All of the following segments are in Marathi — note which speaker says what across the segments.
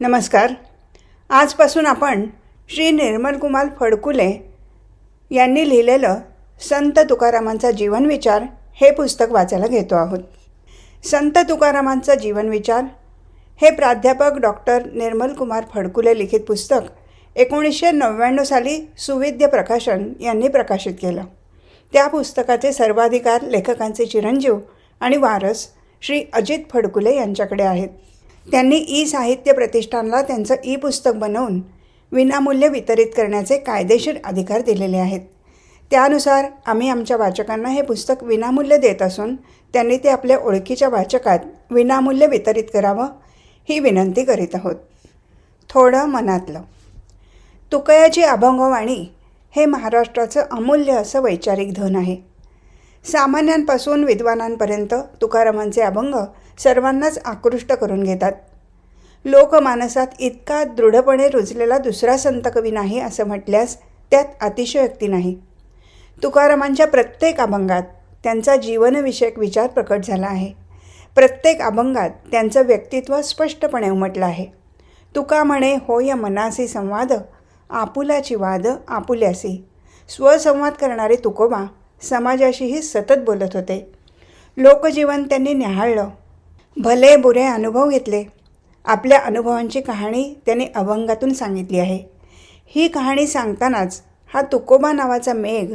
Speaker 1: नमस्कार. आजपासून आपण श्री निर्मलकुमार फडकुले यांनी लिहिलेलं संत तुकारामांचा जीवनविचार हे पुस्तक वाचायला घेतो आहोत. संत तुकारामांचा जीवनविचार हे प्राध्यापक डॉक्टर निर्मलकुमार फडकुले लिखित पुस्तक एकोणीसशे नव्याण्णव साली सुविद्य प्रकाशन यांनी प्रकाशित केलं. त्या पुस्तकाचे सर्वाधिकार लेखकांचे चिरंजीव आणि वारस श्री अजित फडकुले यांच्याकडे आहेत. त्यांनी ई साहित्य प्रतिष्ठानला त्यांचं ई पुस्तक बनवून विनामूल्य वितरित करण्याचे कायदेशीर अधिकार दिलेले आहेत. त्यानुसार आम्ही आमच्या वाचकांना हे पुस्तक विनामूल्य देत असून त्यांनी ते आपल्या ओळखीच्या वाचकात विनामूल्य वितरित करावं ही विनंती करीत आहोत. थोडं मनातलं. तुकयाची अभंगवाणी हे महाराष्ट्राचं अमूल्य असं वैचारिक धन आहे. सामान्यांपासून विद्वानांपर्यंत तुकारामांचे अभंग सर्वांनाच आकृष्ट करून घेतात. लोकमानसात इतका दृढपणे रुजलेला दुसरा संत कवी नाही असं म्हटल्यास त्यात अतिशयोक्ती नाही. तुकारामांच्या प्रत्येक अभंगात त्यांचा जीवनविषयक विचार प्रकट झाला आहे. प्रत्येक अभंगात त्यांचं व्यक्तित्व स्पष्टपणे उमटलं आहे. तुका म्हणे होय मनासी संवाद आपुलाची वाद आपुल्यासी. स्वसंवाद करणारे तुकोबा समाजाशीही सतत बोलत होते. लोकजीवन त्यांनी न्याहाळलं भले बुरे अनुभव घेतले आपल्या अनुभवांची कहाणी त्यांनी अभंगातून सांगितली आहे. ही कहाणी सांगतानाच हा तुकोबा नावाचा मेघ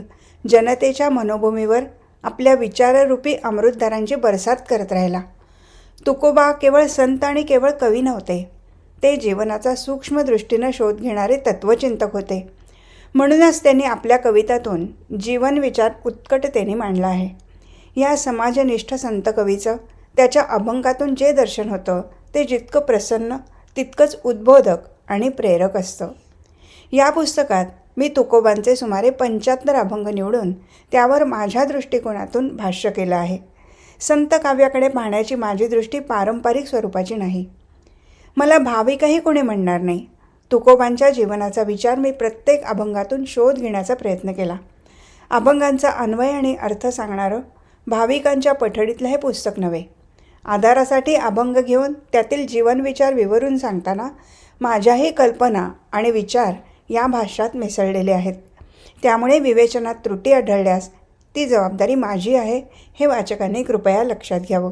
Speaker 1: जनतेच्या मनोभूमीवर आपल्या विचाररूपी अमृतधारांची बरसात करत राहिला. तुकोबा केवळ संत आणि केवळ कवी नव्हते ते जीवनाचा सूक्ष्म दृष्टीनं शोध घेणारे तत्त्वचिंतक होते. म्हणूनच त्यांनी आपल्या कवितातून जीवनविचार उत्कटतेने मांडला आहे. या समाजनिष्ठ संत कवीचं त्याच्या अभंगातून जे दर्शन होतं ते जितकं प्रसन्न तितकंच उद्बोधक आणि प्रेरक असतं. या पुस्तकात मी तुकोबांचे सुमारे पंच्याहत्तर अभंग निवडून त्यावर माझ्या दृष्टिकोनातून भाष्य केलं आहे. संत काव्याकडे पाहण्याची माझी दृष्टी पारंपरिक स्वरूपाची नाही. मला भाविकही कोणी म्हणणार नाही. तुकोबांच्या जीवनाचा विचार मी प्रत्येक अभंगातून शोध घेण्याचा प्रयत्न केला. अभंगांचा अन्वय आणि अर्थ सांगणारं भाविकांच्या पठडीतलं हे पुस्तक नव्हे. आधारासाठी अभंग घेऊन त्यातील जीवनविचार विवरून सांगताना माझ्याही कल्पना आणि विचार या भाषात मिसळलेले आहेत. त्यामुळे विवेचनात त्रुटी आढळल्यास ती जबाबदारी माझी आहे हे वाचकांनी कृपया लक्षात घ्यावं.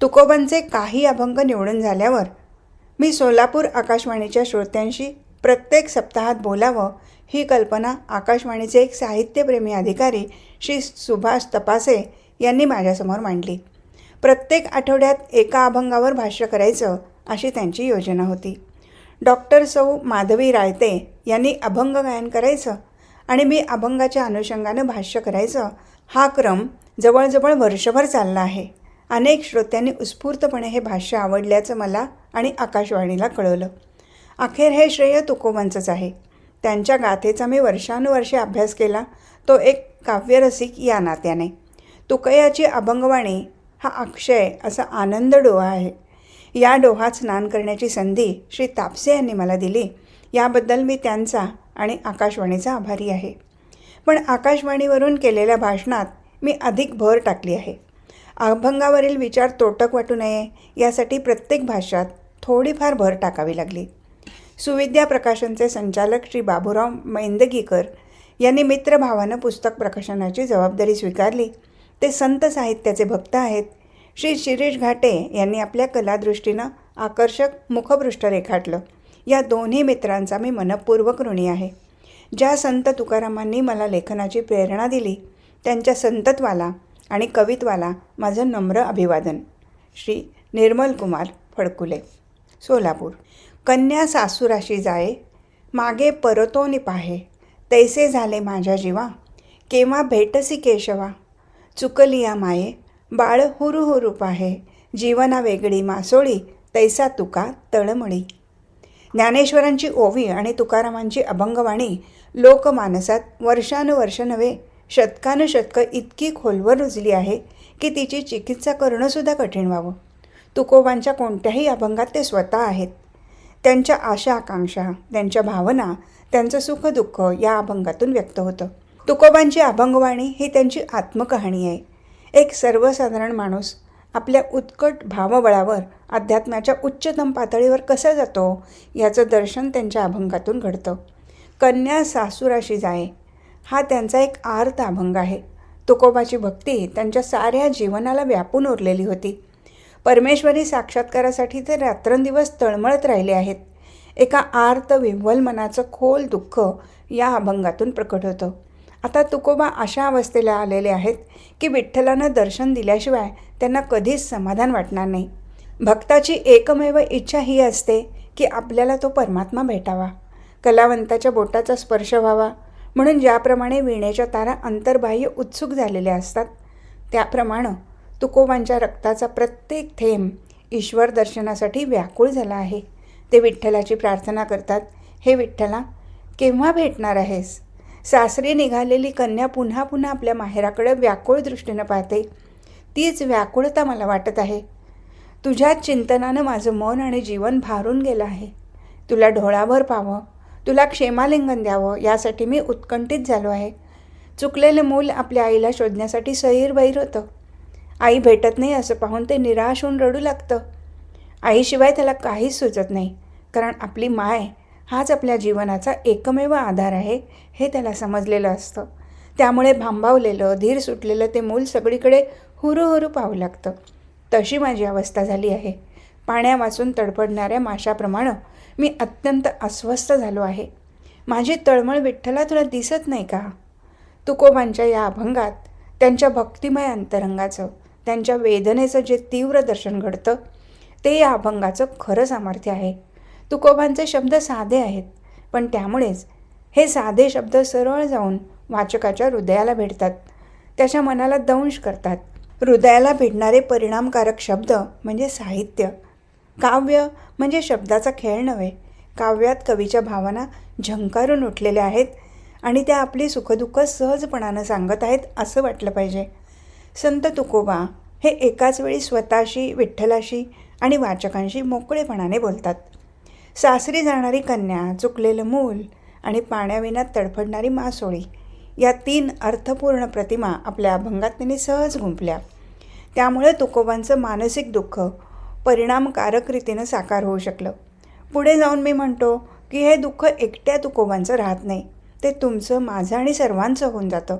Speaker 1: तुकोबांचे काही अभंग निवडून झाल्यावर मी सोलापूर आकाशवाणीच्या श्रोत्यांशी प्रत्येक सप्ताहात बोलावं ही कल्पना आकाशवाणीचे एक साहित्यप्रेमी अधिकारी श्री सुभाष तपासे यांनी माझ्यासमोर मांडली. प्रत्येक आठवड्यात एका अभंगावर भाष्य करायचं अशी त्यांची योजना होती. डॉक्टर सौ. माधवी रायते यांनी अभंग गायन करायचं आणि मी अभंगाच्या अनुषंगानं भाष्य करायचं हा क्रम जवळजवळ वर्षभर चालला आहे. अनेक श्रोत्यांनी उत्स्फूर्तपणे हे भाष्य आवडल्याचं मला आणि आकाशवाणीला कळवलं अखेर हे श्रेय तुकोबांचंच आहे. त्यांच्या गाथेचा मी वर्षानुवर्षे अभ्यास केला तो एक काव्यरसिक या नात्याने. तुकयाची अभंगवाणी हा अक्षय असा आनंद डोहा आहे. या डोहात स्नान करण्याची संधी श्री तापसे यांनी मला दिली. याबद्दल मी त्यांचा आणि आकाशवाणीचा आभारी आहे. पण आकाशवाणीवरून केलेल्या भाषणात मी अधिक भर टाकली आहे. अभंगावरील विचार तोटक वाटू नये यासाठी प्रत्येक भाषात थोडीफार भर टाकावी लागली. सुविद्या प्रकाशनचे संचालक श्री बाबूराव मैंदगीकर यांनी मित्रभावानं पुस्तक प्रकाशनाची जबाबदारी स्वीकारली. ते संत साहित्याचे भक्त आहेत. श्री शिरीष घाटे यांनी आपल्या कलादृष्टीनं आकर्षक मुखपृष्ठ रेखाटलं. या दोन्ही मित्रांचा मी मनपूर्वक ऋणी आहे. ज्या संत तुकारामांनी मला लेखनाची प्रेरणा दिली त्यांच्या संतत्वाला आणि कवित्वाला माझं नम्र अभिवादन. श्री निर्मल कुमार फडकुले सोलापूर. कन्या सासुराशी जाये मागे परतोनी पाहे तैसे झाले माझ्या जीवा केव्हा भेटसी केशवा. चुकलिया माये बाळ हुरुहुरू पाहे जीवना वेगळी मासोळी तैसा तुका तळमळी. ज्ञानेश्वरांची ओवी आणि तुकारामांची अभंगवाणी लोकमानसात वर्षानुवर्ष नव्हे शतकानुशतकं इतकी खोलवर रुजली आहे की तिची चिकित्सा करणंसुद्धा कठीण व्हावं. तुकोबांच्या कोणत्याही अभंगात ते स्वतः आहेत. त्यांच्या आशा आकांक्षा त्यांच्या भावना त्यांचं सुखदुःख या अभंगातून व्यक्त होतं. तुकोबांची अभंगवाणी ही त्यांची आत्मकहाणी आहे. एक सर्वसाधारण माणूस आपल्या उत्कट भावबळावर अध्यात्माच्या उच्चतम पातळीवर कसा जातो याचं दर्शन त्यांच्या अभंगातून घडतं. कन्या सासुराशी जाये हा त्यांचा एक आर्त अभंग आहे. तुकोबाची भक्ती त्यांच्या साऱ्या जीवनाला व्यापून उरलेली होती. परमेश्वरी साक्षात्कारासाठी ते रात्रंदिवस तळमळत राहिले आहेत. एका आर्त विव्हल मनाचं खोल दुःख या अभंगातून प्रकट होतं. आता तुकोबा अशा अवस्थेला आलेले आहेत की विठ्ठलानं दर्शन दिल्याशिवाय त्यांना कधीच समाधान वाटणार नाही. भक्ताची एकमेव इच्छा ही असते की आपल्याला तो परमात्मा भेटावा. कलावंताच्या बोटाचा स्पर्श व्हावा. म्हणून ज्याप्रमाणे विणेच्या तारा अंतर्बाह्य उत्सुक झालेल्या असतात त्याप्रमाणे तुकोबांच्या रक्ताचा प्रत्येक थेंब ईश्वर दर्शनासाठी व्याकुळ झाला आहे. ते विठ्ठलाची प्रार्थना करतात हे विठ्ठला केव्हा भेटणार आहेस? सासरी निघालेली कन्या पुन्हा पुन्हा आपल्या माहेराकडे व्याकुळ दृष्टीनं पाहते. तीच व्याकुळता मला वाटत आहे. तुझ्या चिंतनानं माझं मन आणि जीवन भारून गेलं आहे. तुला ढोळाभर पाहावं तुला क्षेमालिंगन द्यावं यासाठी मी उत्कंठित झालो आहे. चुकलेलं मूल आपल्या आईला शोधण्यासाठी सैरबैर होतं. आई भेटत नाही असं पाहून ते निराश होऊन रडू लागतं. आईशिवाय त्याला काहीच सुचत नाही कारण आपली माय हाच आपल्या जीवनाचा एकमेव आधार आहे हे त्याला समजलेलं असतं. त्यामुळे भांबावलेलं धीर सुटलेलं ते मूल सगळीकडे हुरुहुरू पाहू लागतं. तशी माझी अवस्था झाली आहे. पाण्या वाचून तडपडणाऱ्या माशाप्रमाणे मी अत्यंत अस्वस्थ झालो आहे. माझी तळमळ विठ्ठला तुला दिसत नाही का? तुकोबांच्या या अभंगात त्यांच्या भक्तिमय अंतरंगाचं त्यांच्या वेदनेचं जे तीव्र दर्शन घडतं ते या अभंगाचं खरं सामर्थ्य आहे. तुकोबांचे शब्द साधे आहेत पण त्यामुळेच हे साधे शब्द सरळ जाऊन वाचकाच्या हृदयाला भेटतात त्याच्या मनाला दंश करतात. हृदयाला भेटणारे परिणामकारक शब्द म्हणजे साहित्य. काव्य म्हणजे शब्दाचा खेळ नव्हे काव्यात कवीच्या भावना झंकारून उठलेल्या आहेत आणि त्या आपली सुखदुःख सहजपणानं सांगत आहेत असं वाटलं पाहिजे. संत तुकोबा हे एकाच वेळी स्वतःशी विठ्ठलाशी आणि वाचकांशी मोकळेपणाने बोलतात. सासरी जाणारी कन्या चुकलेलं मूल आणि पाण्याविना तडफडणारी मासोळी या तीन अर्थपूर्ण प्रतिमा आपल्या अभंगात त्यांनी सहज गुंपल्या त्यामुळे तुकोबांचं मानसिक दुःख परिणामकारक रीतीनं साकार होऊ शकलं. पुढे जाऊन मी म्हणतो की हे दुःख एकट्या तुकोबांचं राहत नाही. ते तुमचं माझं आणि सर्वांचं होऊन जातं.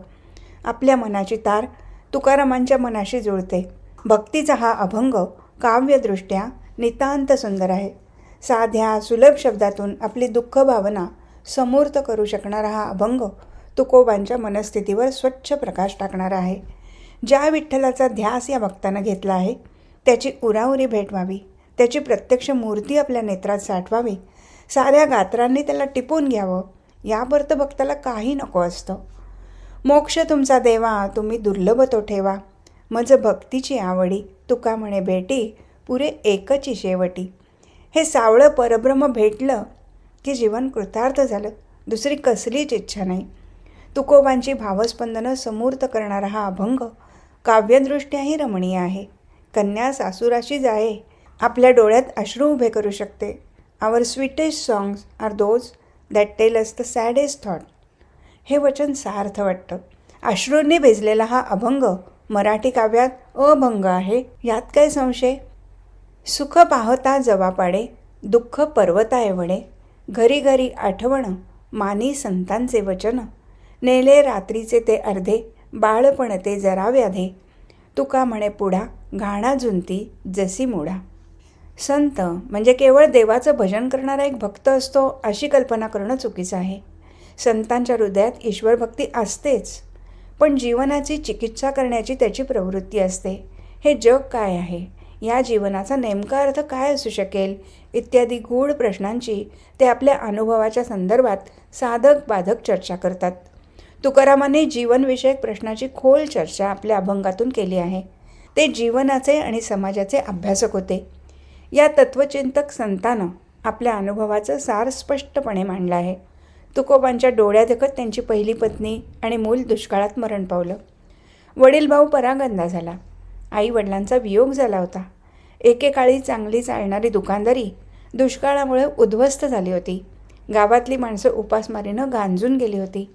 Speaker 1: आपल्या मनाची तार तुकारामांच्या मनाशी जुळते. भक्तीचा हा अभंग काव्यदृष्ट्या नितांत सुंदर आहे. साध्या सुलभ शब्दातून आपली दुःख भावना समूर्त करू शकणारा हा अभंग तुकोबांच्या मनस्थितीवर स्वच्छ प्रकाश टाकणारा आहे. ज्या विठ्ठलाचा ध्यास या भक्तानं घेतला आहे त्याची उराउरी भेट व्हावी त्याची प्रत्यक्ष मूर्ती आपल्या नेत्रात साठवावी साऱ्या गात्रांनी त्याला टिपून घ्यावं यापर्यंत भक्ताला काही नको असतं. मोक्ष तुमचा देवा तुम्ही दुर्लभ तो ठेवा. मज भक्तीची आवडी तुका म्हणे भेटी पुरे एकची शेवटी. हे सावळं परब्रह्म भेटलं की जीवन कृतार्थ झालं. दुसरी कसलीच इच्छा नाही. तुकोबांची भावस्पंदनं समूर्त करणारा हा अभंग काव्यदृष्ट्याही रमणीय आहे. कन्या सासुराशी जाये आपल्या डोळ्यात अश्रू उभे करू शकते. Our sweetest songs are those that tell us the saddest thought हे वचन सार्थ वाटतं. अश्रूंनी भिजलेला हा अभंग मराठी काव्यात अभंग आहे. यात काय संशय? सुख पाहता जवा पाडे दुःख पर्वता एवढे घरी घरी आठवण मानी संतांचे वचन. नेले रात्रीचे ते अर्धे बाळपण ते जरा व्याधे. तुका म्हणे पुढा घाणा जुंती जसी मुडा. संत म्हणजे केवळ देवाचं भजन करणारा एक भक्त असतो अशी कल्पना करणं चुकीचं आहे. संतांच्या हृदयात ईश्वरभक्ती असतेच पण जीवनाची चिकित्सा करण्याची त्याची प्रवृत्ती असते. हे जग काय आहे? या जीवनाचा नेमका अर्थ काय असू शकेल? इत्यादी गूढ प्रश्नांची ते आपल्या अनुभवाच्या संदर्भात साधक बाधक चर्चा करतात. तुकारामाने जीवनविषयक प्रश्नाची खोल चर्चा आपल्या अभंगातून केली आहे. ते जीवनाचे आणि समाजाचे अभ्यासक होते. या तत्वचिंतक संतानं आपल्या अनुभवाचं सार स्पष्टपणे मांडलं आहे. तुकोबांच्या डोळ्यादेखत त्यांची पहिली पत्नी आणि मूल दुष्काळात मरण पावलं. वडील भाऊ परागंदा झाला. आई वडिलांचा वियोग झाला होता. एकेकाळी चांगली चालणारी दुकानदारी दुष्काळामुळे उद्ध्वस्त झाली होती. गावातली माणसं उपासमारीनं गांजून गेली होती.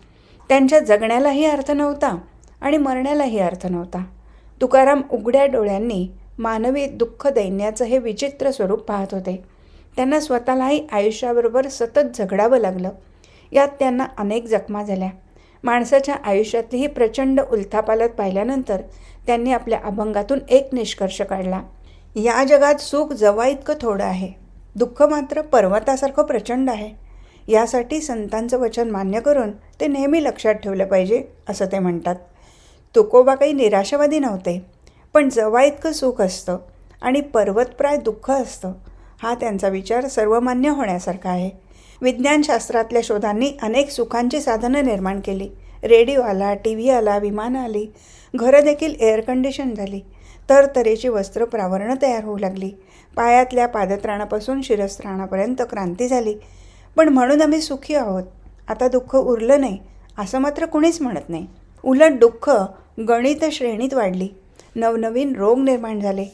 Speaker 1: त्यांच्या जगण्यालाही अर्थ नव्हता आणि मरण्यालाही अर्थ नव्हता. तुकाराम उघड्या डोळ्यांनी मानवी दुःख दैन्याचं हे विचित्र स्वरूप पाहत होते. त्यांना स्वतःलाही आयुष्याबरोबर सतत झगडावं लागलं. यात त्यांना अनेक जखमा झाल्या. माणसाच्या आयुष्यातलीही प्रचंड उलथापालत पाहिल्यानंतर त्यांनी आपल्या अभंगातून एक निष्कर्ष काढला. या जगात सुख जवा इतकं थोडं आहे. दुःख मात्र पर्वतासारखं प्रचंड आहे. यासाठी संतांचं वचन मान्य करून ते नेहमी लक्षात ठेवलं पाहिजे असं ते म्हणतात. तुकोबा काही निराशावादी नव्हते पण जवा इतकं सुख असतं आणि पर्वतप्राय दुःख असतं हा त्यांचा विचार सर्वमान्य होण्यासारखा आहे. विज्ञानशास्त्रातल्या शोधांनी अनेक सुखांची साधनं निर्माण केली. रेडिओ आला टी व्ही आला विमानं आली. घरं देखील एअर कंडिशन झाली. तरतरेची वस्त्र प्रावरणं तयार होऊ लागली. पायातल्या पादत्राणापासून शिरस्त्राणापर्यंत क्रांती झाली. पण म्हणून आम्ही सुखी आहोत. आता दुःख उरलं नाही असं मात्र कुणीच म्हणत नाही. उलट दुःख गणित श्रेणीत वाढली. नवनवीन रोग निर्माण झाले.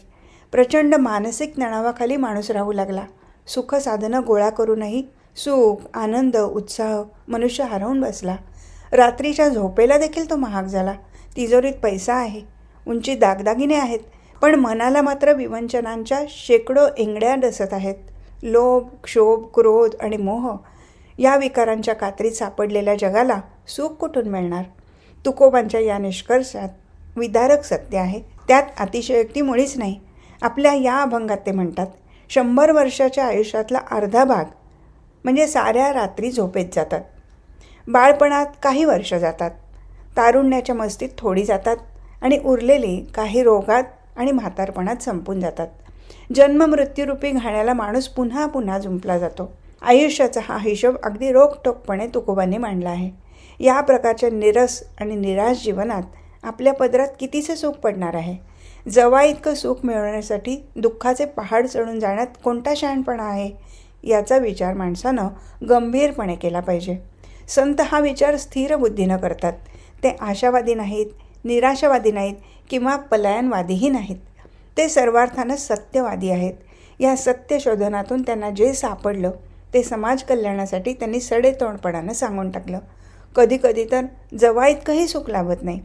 Speaker 1: प्रचंड मानसिक तणावाखाली माणूस राहू लागला. सुखसाधनं गोळा करूनही सुख आनंद उत्साह मनुष्य हरवून बसला. रात्रीच्या झोपेला देखील तो महाग झाला. तिजोरीत पैसा आहे. उंची दागदागिने आहेत पण मनाला मात्र विवंचनांच्या शेकडो एंगड्या डसत आहेत. लोभ क्षोभ क्रोध आणि मोह या विकारांच्या कात्रीत सापडलेल्या जगाला सुख कुठून मिळणार? तुकोबांच्या या निष्कर्षात विदारक सत्य आहे. त्यात अतिशयोक्ती मुळीच नाही. आपल्या या अभंगात ते म्हणतात शंभर वर्षाच्या आयुष्यातला अर्धा भाग म्हणजे साऱ्या रात्री झोपेत जातात. बाळपणात काही वर्ष जातात. तारुण्याच्या मस्तीत थोडी जातात आणि उरलेली काही रोगात आणि म्हातारपणात संपून जातात. जन्म मृत्यूरूपी घाण्याला माणूस पुन्हा पुन्हा जुंपला जातो. आयुष्याचा हा हिशोब अगदी रोखटोकपणे तुकोबांनी मांडला आहे. या प्रकारच्या निरस आणि निराश जीवनात आपल्या पदरात कितीसे सुख पडणार आहे? जवा इतकं सुख मिळवण्यासाठी दुःखाचे पहाड चढून जाण्यात कोणता शहाणपणा आहे? याचा विचार माणसानं गंभीरपणे केला पाहिजे. संत हा विचार स्थिर बुद्धीनं करतात. ते आशावादी नाहीत निराशावादी नाहीत किंवा पलायनवादीही नाहीत. ते सर्वार्थानं सत्यवादी आहेत. या सत्य शोधनातून त्यांना जे सापडलं ते समाज कल्याणासाठी त्यांनी सडेतोंडपणानं सांगून टाकलं. कधीकधी तर जवा इतकंही सुख लाभत नाही.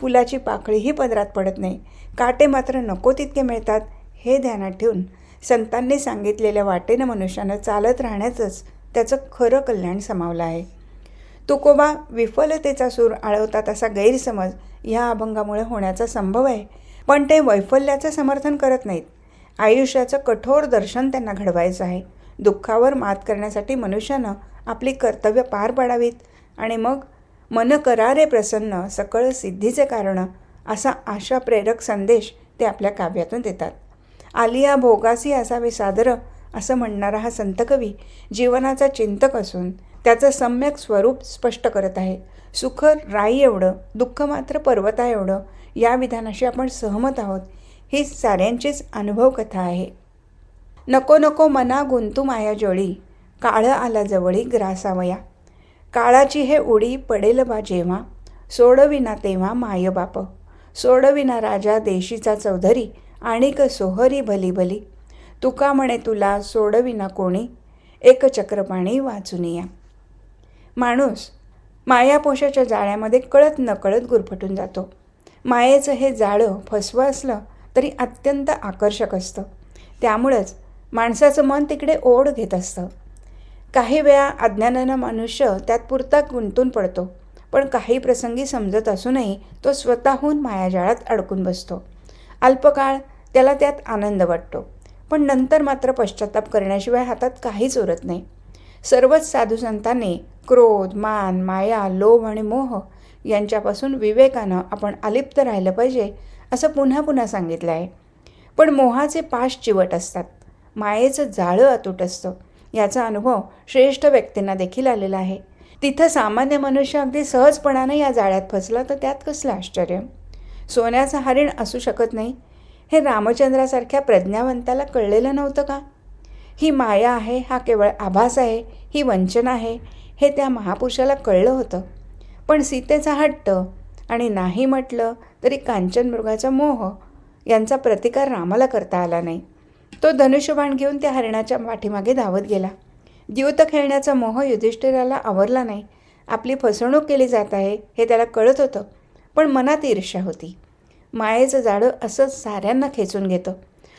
Speaker 1: फुलाची पाकळीही पदरात पडत नाही. काटे मात्र नको तितके मिळतात हे ध्यानात ठेवून संतांनी सांगितलेल्या वाटेनं मनुष्यानं चालत राहण्याचंच त्याचं खरं कल्याण समावलं आहे. तुकोबा विफलतेचा सूर आळवतात असा गैरसमज ह्या अभंगामुळे होण्याचा संभव आहे. पण ते वैफल्याचं समर्थन करत नाहीत. आयुष्याचं कठोर दर्शन त्यांना घडवायचं आहे. दुःखावर मात करण्यासाठी मनुष्यानं आपली कर्तव्य पार पाडावीत आणि मग मन करारे प्रसन्न सकळ सिद्धीचे कारण असा आशा प्रेरक संदेश ते आपल्या काव्यातून देतात. आलिया भोगासी असावे सादर असं म्हणणारा हा संतकवी जीवनाचा चिंतक असून त्याचं सम्यक स्वरूप स्पष्ट करत आहे. सुख राई एवढं दुःख मात्र पर्वता एवढं या विधानाशी आपण सहमत आहोत. ही साऱ्यांचीच अनुभव कथा आहे. नको नको मना गुंतू माया जोळी काळं आला जवळी ग्रासावया. काळाची हे उडी पडेल बा जेव्हा सोडविना तेव्हा माय बाप. सोडविना राजा देशीचा चौधरी आणिक सोहरी भली भली. तुका म्हणे तुला सोडविना कोणी एक चक्रपाणी वाचून या. माणूस मायापोशाच्या जाळ्यामध्ये कळत नकळत गुरफटून जातो. मायेचं हे जाळं फसवं असलं तरी अत्यंत आकर्षक असतं. त्यामुळंच माणसाचं मन तिकडे ओढ घेत असतं. काही वेळा अज्ञानानं मनुष्य त्यात पुरता गुंतून पडतो पण काही प्रसंगी समजत असूनही तो स्वतःहून मायाजाळात अडकून बसतो. अल्पकाळ त्याला त्यात आनंद वाटतो. पण नंतर मात्र पश्चाताप करण्याशिवाय हातात काहीच उरत नाही. सर्वच साधू संतांनी क्रोध मान माया लोभ आणि मोह यांच्यापासून विवेकानं आपण अलिप्त राहिलं पाहिजे असं पुन्हा पुन्हा सांगितलं आहे. पण मोहाचे पाश चिवट असतात. मायेचं जाळं अतूट असतं. याचा अनुभव श्रेष्ठ व्यक्तींना देखील आलेला आहे. तिथं सामान्य मनुष्य अगदी सहजपणानं या जाळ्यात फसला तर त्यात कसलं आश्चर्य? सोन्याचं हरिण असू शकत नाही. हे रामचंद्रासारख्या प्रज्ञावंताला कळलेलं नव्हतं का? ही माया आहे हा केवळ आभास आहे ही वंचना आहे हे त्या महापुरुषाला कळलं होतं. पण सीतेचा हट्ट आणि नाही म्हटलं तरी कांचन मृगाचा मोह यांचा प्रतिकार रामाला करता आला नाही. तो धनुष्यबाण घेऊन त्या हरिणाच्या पाठीमागे धावत गेला. द्यूत खेळण्याचा मोह युधिष्ठिराला आवरला नाही. आपली फसवणूक केली जात आहे हे त्याला कळत होतं पण मनात ईर्ष्या होती. मायेचं जाळं असंच साऱ्यांना खेचून घेतं.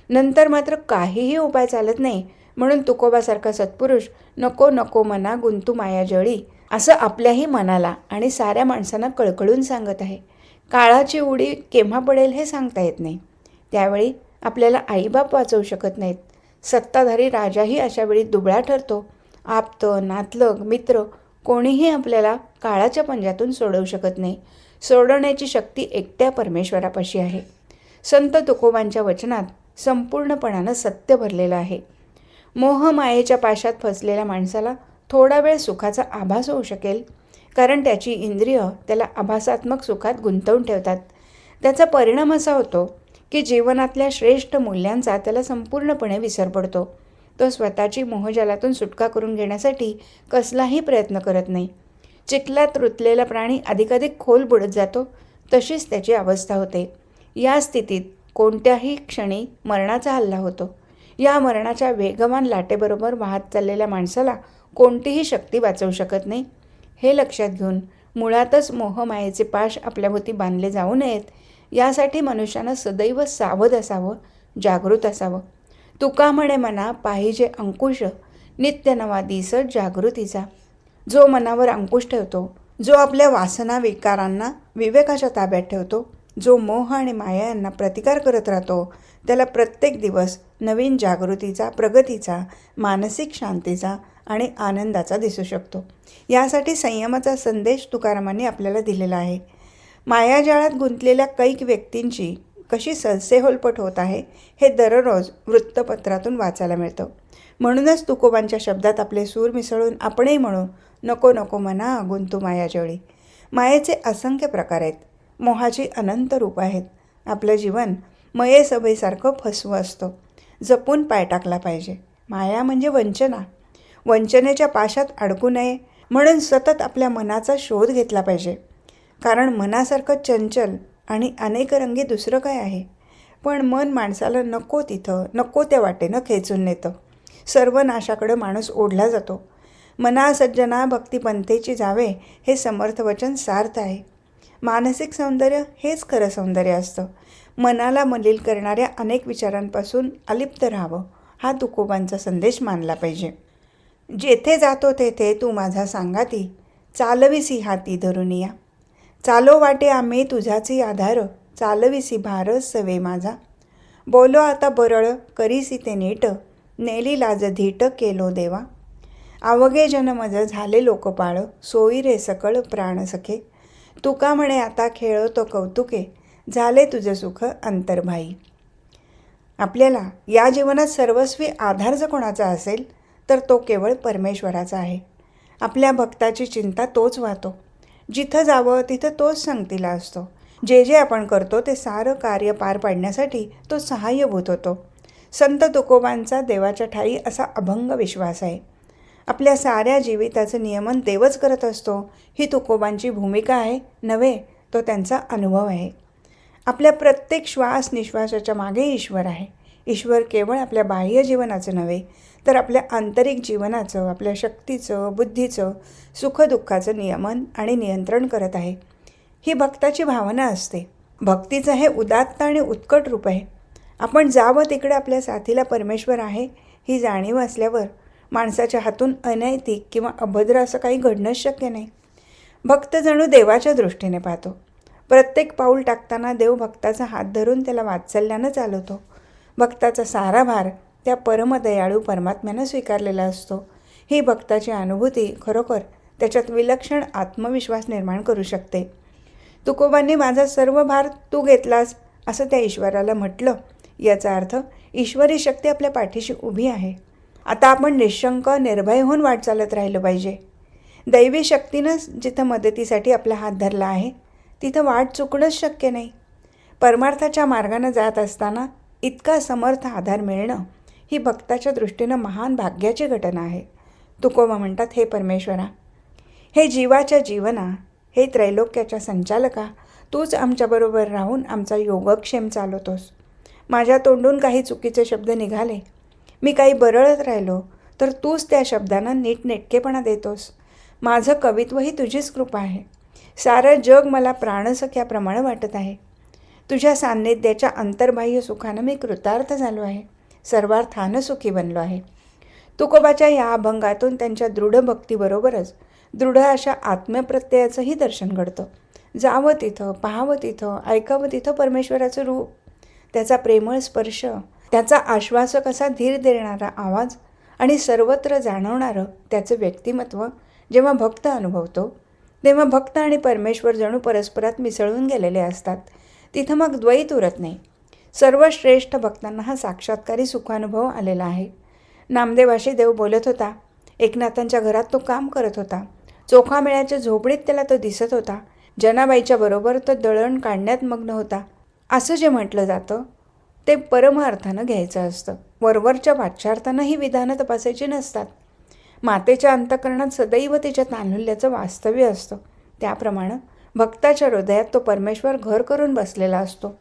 Speaker 1: नंतर मात्र काहीही उपाय चालत नाही. म्हणून तुकोबासारखा सत्पुरुष नको नको मना गुंतू माया जळी असं आपल्याही मनाला आणि साऱ्या माणसांना कळकळून सांगत आहे. काळाची उडी केव्हा पडेल हे सांगता येत नाही. त्यावेळी आपल्याला आईबाप वाचवू शकत नाहीत. सत्ताधारी राजाही अशा वेळी दुबळा ठरतो. आप्त नातलग मित्र कोणीही आपल्याला काळाच्या पंजातून सोडवू शकत नाही. सोडवण्याची शक्ती एकट्या परमेश्वरापाशी आहे. संत तुकोबांच्या वचनात संपूर्णपणानं सत्य भरलेलं आहे. मोहमायेच्या पाशात फसलेल्या माणसाला थोडा वेळ सुखाचा आभास होऊ शकेल कारण त्याची इंद्रिय त्याला आभासात्मक सुखात गुंतवून ठेवतात. त्याचा परिणाम असा होतो की जीवनातल्या श्रेष्ठ मूल्यांचा त्याला संपूर्णपणे विसर पडतो. तो स्वतःची मोहजालातून सुटका करून घेण्यासाठी कसलाही प्रयत्न करत नाही. चिखलात रुतलेला प्राणी अधिकाधिक खोल बुडत जातो तशीच त्याची अवस्था होते. या स्थितीत कोणत्याही क्षणी मरणाचा हल्ला होतो. या मरणाच्या वेगवान लाटेबरोबर वाहत चाललेल्या माणसाला कोणतीही शक्ती वाचवू शकत नाही. हे लक्षात घेऊन मुळातच मोहमायेचे पाश आपल्याभोवती बांधले जाऊ नयेत यासाठी मनुष्यानं सदैव सावध असावं जागृत असावं. तुका म्हणे मना पाहिजे अंकुश नित्य नवा दिस जागृतीचा. जो मनावर अंकुश ठेवतो जो आपल्या वासना विकारांना विवेकाच्या ताब्यात ठेवतो जो मोह आणि माया यांना प्रतिकार करत राहतो त्याला प्रत्येक दिवस नवीन जागृतीचा प्रगतीचा मानसिक शांतीचा आणि आनंदाचा दिसू शकतो. यासाठी संयमाचा संदेश तुकारामांनी आपल्याला दिलेला आहे. मायाजाळात गुंतलेल्या कैक व्यक्तींची कशी सलसेहोलपट होत आहे हे दररोज वृत्तपत्रातून वाचायला मिळतं. म्हणूनच तुकोबांच्या शब्दात आपले सूर मिसळून आपणही म्हणू नको नको म्हणा गुंतू मायाजवळी. मायेचे असंख्य प्रकार आहेत. मोहाची अनंत रूप आहेत. आपलं जीवन मये सभेसारखं फसवं असतं. जपून पाय टाकला पाहिजे. माया म्हणजे वंचना. वंचनेच्या पाशात अडकू नये म्हणून सतत आपल्या मनाचा शोध घेतला पाहिजे. कारण मनासारखं चंचल आणि अनेकरंगी दुसरं काय आहे? पण मन माणसाला नको तिथं नको त्या वाटेनं खेचून नेतं. सर्व नाशाकडं माणूस ओढला जातो. मना सज्जना भक्तिपंथेची जावे हे समर्थ वचन सार्थ आहे. मानसिक सौंदर्य हेच खरं सौंदर्य असतं. मनाला मलिल करणाऱ्या अनेक विचारांपासून अलिप्त राहावं हा तुकोबांचा संदेश मानला पाहिजे. जेथे जातो तेथे तू माझा सांगाती चालविसी हाती धरुनिया चालो वाटे आम्ही तुझ्याची आधार चालविसी भार सवे माझा. बोलो आता बरळ करीसी ते नीट नेली लाज धीट केलो देवा. आवगे जनमज झाले लोकपाळ सोयी रे सकळ प्राण सखे. तुका म्हणे आता खेळ तो कौतुके झाले तुझं सुख अंतर्भाई आपल्याला या जीवनात सर्वस्वी आधार जर कोणाचा असेल तर तो केवळ परमेश्वराचा आहे. आपल्या भक्ताची चिंता तोच वाहतो. जिथं जावं तिथं तोच संगतीला असतो. जे जे आपण करतो ते सारं कार्य पार पाडण्यासाठी तो सहाय्यभूत होतो. संत तुकोबांचा देवाच्या ठाई असा अभंग विश्वास आहे. आपल्या साऱ्या जीविताचं नियमन देवच करत असतो. ही तुकोबांची भूमिका आहे. नव्हे तो त्यांचा अनुभव आहे. आपल्या प्रत्येक श्वास निश्वासाच्या मागे ईश्वर आहे. ईश्वर केवळ आपल्या बाह्य जीवनाचं नव्हे तर आपल्या आंतरिक जीवनाचं आपल्या शक्तीचं बुद्धीचं सुखदुःखाचं नियमन आणि नियंत्रण करत आहे. ही भक्ताची भावना असते. भक्तीचं हे उदात्त आणि उत्कट रूप आहे. आपण जावं तिकडे आपल्या साथीला परमेश्वर आहे ही जाणीव असल्यावर माणसाच्या हातून अनैतिक किंवा अभद्र असं काही घडणंच शक्य नाही. भक्त जणू देवाच्या दृष्टीने पाहतो. प्रत्येक पाऊल टाकताना देव भक्ताचा हात धरून त्याला वात्सल्यानं चालवतो. भक्ताचा सारा भार त्या परमदयाळू परमात्म्यानं स्वीकारलेला असतो. ही भक्ताची अनुभूती खरोखर त्याच्यात विलक्षण आत्मविश्वास निर्माण करू शकते. तुकोबांनी माझा सर्व भार तू घेतलास असं त्या ईश्वराला म्हटलं. याचा अर्थ ईश्वरी शक्ती आपल्या पाठीशी उभी आहे. आता आपण निशंक निर्भय होऊन वाट चालत राहिलं पाहिजे. दैवी शक्तीनंच जिथं मदतीसाठी आपला हात धरला आहे तिथं वाट चुकणंच शक्य नाही. परमार्थाच्या मार्गानं जात असताना इतका समर्थ आधार मिळणं ही भक्ताच्या दृष्टीनं महान भाग्याची घटना आहे. तुकोबा म्हणतात हे परमेश्वरा हे जीवाच्या जीवना हे त्रैलोक्याच्या संचालका तूच आमच्याबरोबर राहून आमचा योगक्षेम चालवतोस. माझ्या तोंडून काही चुकीचे शब्द निघाले मी काही बरळत राहिलो तर तूच त्या शब्दांना नीटनेटकेपणा देतोस. माझं कवित्व ही तुझीच कृपा आहे. सारं जग मला प्राणसख्याप्रमाणे वाटत आहे. तुझ्या सान्निध्याच्या अंतर्बाह्य सुखानं मी कृतार्थ झालो आहे. सर्वार्थानं सुखी बनलो आहे. तुकोबाच्या या अभंगातून त्यांच्या दृढ भक्तीबरोबरच दृढ अशा आत्मप्रत्ययाचंही दर्शन घडतं. जावं तिथं पाहावं तिथं ऐकावं तिथं परमेश्वराचं रूप. त्याचा प्रेमळ स्पर्श त्याचा आश्वासक असा धीर देणारा आवाज आणि सर्वत्र जाणवणारं त्याचं व्यक्तिमत्व जेव्हा भक्त अनुभवतो तेव्हा भक्त आणि परमेश्वर जणू परस्परात मिसळून गेलेले असतात. तिथं मग द्वैत उरत नाही. सर्वश्रेष्ठ भक्तांना हा साक्षात्कारी सुखानुभव आलेला आहे. नामदेवाशी देव बोलत होता. एकनाथांच्या घरात तो काम करत होता. चोखा मेळ्याच्या झोपडीत त्याला तो दिसत होता. जनाबाईच्या बरोबर तो दळण काढण्यात मग्न होता. असं जे म्हटलं जातं ते परमार्थानं घ्यायचं असतं. वरवरच्या वाच्यार्थानं ही विधानं तपासायची नसतात. मातेच्या अंतकरणात सदैव तिच्या तान्हुल्याचं वास्तव्य असतं. त्याप्रमाणे भक्ताच्या हृदयात तो परमेश्वर घर करून बसलेला असतो.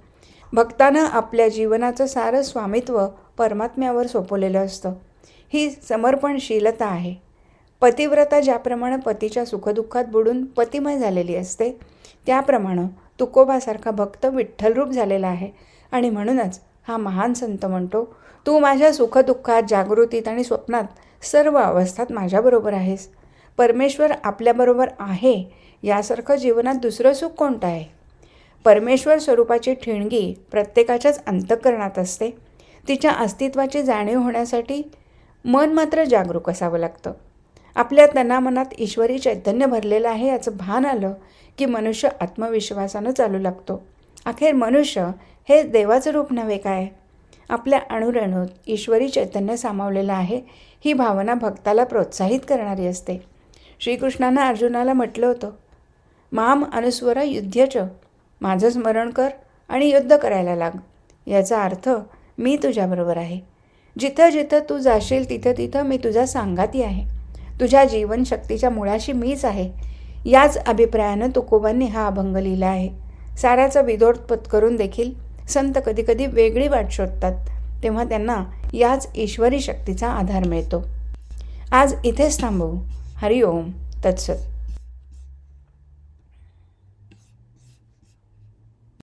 Speaker 1: भक्तानं आपल्या जीवनाचं सारं स्वामित्व परमात्म्यावर सोपवलेलं असतं. ही समर्पणशीलता आहे. पतिव्रता ज्याप्रमाणे पतीच्या सुखदुःखात बुडून पतिमय झालेली असते त्याप्रमाणे तुकोबासारखा भक्त विठ्ठलरूप झालेला आहे. आणि म्हणूनच हा महान संत म्हणतो. तू माझ्या सुखदुःखात जागृतीत आणि स्वप्नात सर्व अवस्थात माझ्याबरोबर आहेस. परमेश्वर आपल्याबरोबर आहे यासारखं जीवनात दुसरं सुख कोणतं आहे? परमेश्वर स्वरूपाची ठिणगी प्रत्येकाच्याच अंतःकरणात असते. तिच्या अस्तित्वाची जाणीव होण्यासाठी मन मात्र जागरूक असावं लागतं. आपल्या तनामनात ईश्वरी चैतन्य भरलेलं आहे याचं भान आलं की मनुष्य आत्मविश्वासानं चालू लागतो. अखेर मनुष्य हे देवाचं रूप नव्हे काय? आपल्या अणुरेणूत ईश्वरी चैतन्य सामावलेलं आहे ही भावना भक्ताला प्रोत्साहित करणारी असते. श्रीकृष्णानं अर्जुनाला म्हटलं होतं माम अनुस्वर युद्धच माझं स्मरण कर आणि युद्ध करायला लाग. याचा अर्थ मी तुझ्याबरोबर आहे. जिथं जिथं तू जाशील तिथं तिथं मी तुझा सांगाती आहे. तुझ्या जीवनशक्तीच्या मुळाशी मीच आहे. याच अभिप्रायानं तुकोबांनी हा अभंग लिहिला आहे. साऱ्याचा विदोड पत्करून देखील संत कधीकधी वेगळी वाट शोधतात तेव्हा त्यांना याच ईश्वरी शक्तीचा आधार मिळतो. आज इथेच थांबवू. हरिओम. तत्सत.